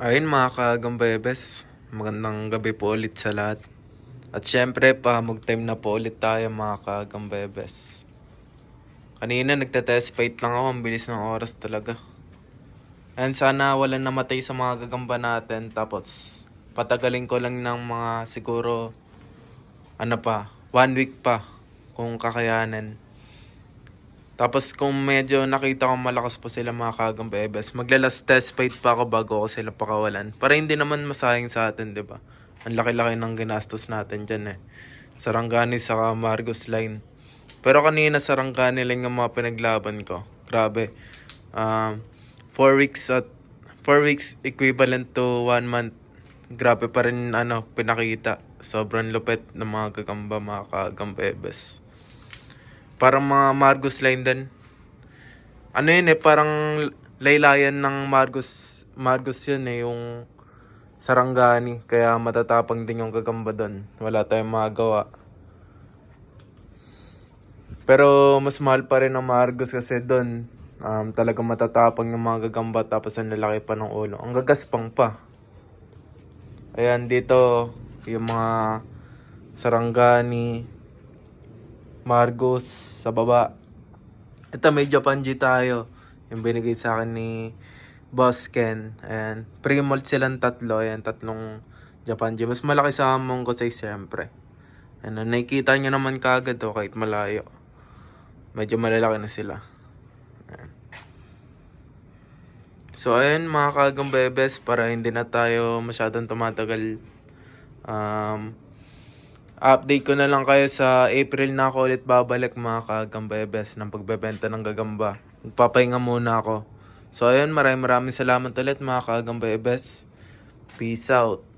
Ayun mga kagambebes, magandang gabi po ulit sa lahat. At syempre pa, mag-time na po ulit tayo mga kagambebes. Kanina nagte-test fight lang ako, ang bilis ng oras talaga. And sana walang namatay sa mga gagamba natin. Tapos patagalin ko lang ng mga siguro, ano pa, one week pa kung kakayanin. Tapos kung medyo nakita ko malakas pa sila mga kagambebes, maglalas test fight pa ako bago ako sila pakawalan. Para hindi naman masayang sa atin, di ba? Ang laki-laki ng ginastos natin dyan eh. Sarangani sa Margos Line. Pero kanina Sarangani lang yung mga pinaglaban ko. Grabe. Um, four weeks at four weeks equivalent to one month. Grabe pa rin ano, pinakita. Sobrang lupet ng mga gagamba, mga kagambebes. Parang mga Margus line din. Ano yun eh, parang laylayan ng Margus, Margus yun eh, yung Sarangani. Kaya matatapang din yung gagamba doon. Wala tayong magawa. Pero mas mahal pa rin ang Margus kasi doon, um, talaga matatapang yung mga gagamba tapos ang lalaki pa ng ulo. Ang gagaspang pa. Ayan, dito, yung mga Sarangani, Margos sa baba. Ito may Japan tayo. Yung binigay sa akin ni Boss Ken. Ayan. Pre-mold silang tatlo. Ayan, tatlong Japan G. Mas malaki sa Mongo size syempre. Ano, nakikita nyo naman kagad to kahit malayo. Medyo malalaki na sila. Ayan. So ayun mga kagambebes para hindi na tayo masyadong tumatagal. Um, Update ko na lang kayo sa April na ako ulit babalik mga kagambebes ng pagbebenta ng gagamba. Magpapahinga muna ako. So ayun, maraming maraming salamat ulit mga kagambebes. Peace out.